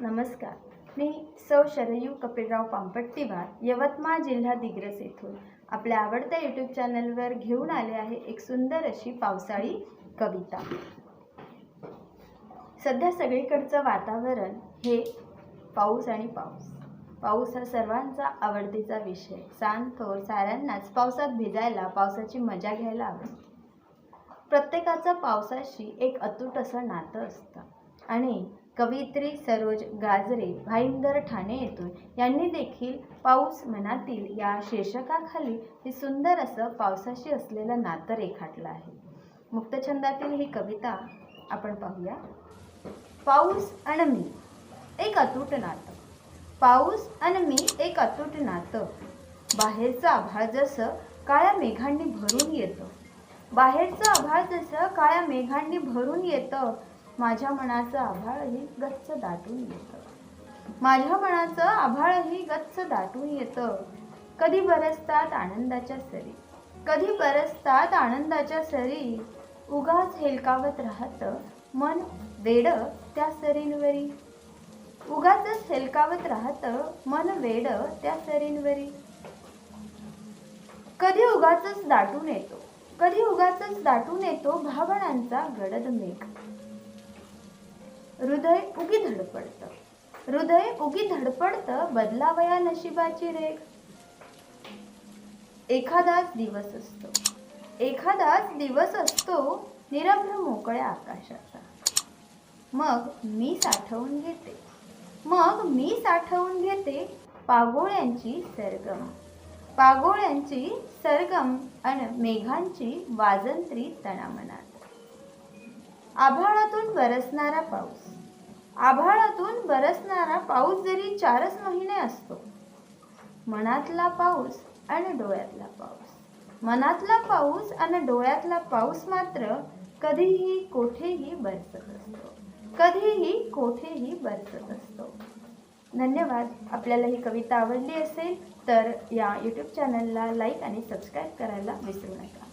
नमस्कार. मी सौ शरयू कपिलराव पांपट्टीवार यवतमाळ जिल्हा दिग्रस येथून. आपल्या आवडत्या यूट्यूब चॅनलवर घेऊन आले आहे एक सुंदर अशी पावसाळी कविता. सध्या सगळीकडचं वातावरण हे पाऊस आणि पाऊस. पाऊस हा सर्वांचा आवडतीचा विषय. सांग थोर साऱ्यांनाच पावसात भिजायला पावसाची मजा घ्यायला आवडते. प्रत्येकाचं पावसाशी एक अतूट असं नातं असतं. आणि कवयित्री सरोज गाजरे भाईंदर ठाणे येथून यांनी देखील पाऊस मनातील या शीर्षकाखाली हे सुंदर असं पावसाशी असलेलं नातं रेखाटलं आहे. मुक्तछंदातील ही कविता आपण पाहूया. पाऊस आणि मी एक अतूट नातं. पाऊस आणि मी एक अतूट नातं. बाहेरचं आभाळ जसं काळ्या मेघांनी भरून येतं. बाहेरचं आभाळ जसं काळ्या मेघांनी भरून येतं माझ्या मनाचं आभाळही गच्च दाटून येतं. माझ्या मनाचं आभाळही गच्च दाटून येतं. कधी बरसतात आनंदाच्या सरी. कधी बरसतात आनंदाच्या सरी. उगाच हेलकावत राहतं मन वेड त्या सरींवरी. उगाच हेलकावत राहतं मन वेड त्या सरींवरी. कधी उगाच दाटून येतो. कधी उगाच दाटून येतो भावनांचा गडद मेघ. हृदय उगी धडपडतं हृदय उगी धडपडतं बदलावया नशिबाची रेख. एखादाच दिवस असतो. एखादाच दिवस असतो निरभ्र मोकळ्या आकाशाचा. मग मी साठवून घेते. मग मी साठवून घेते पागोळ्यांची सरगम. पागोळ्यांची सरगम आणि मेघांची वाजंत्री तणामनात. आभाळातून बरसणारा पाऊस. आभाळातून बरसणारा पाऊस जरी चारच महिने असतो. मनातला पाऊस आणि डोळ्यातला पाऊस. मनातला पाऊस आणि डोळ्यातला पाऊस मात्र कधीही कोठेही बरसत असतो. कधीही कोठेही बरसत असतो. धन्यवाद. आपल्याला ही कविता आवडली असेल तर या यूट्यूब चॅनलला लाईक आणि सबस्क्राईब करायला विसरू नका.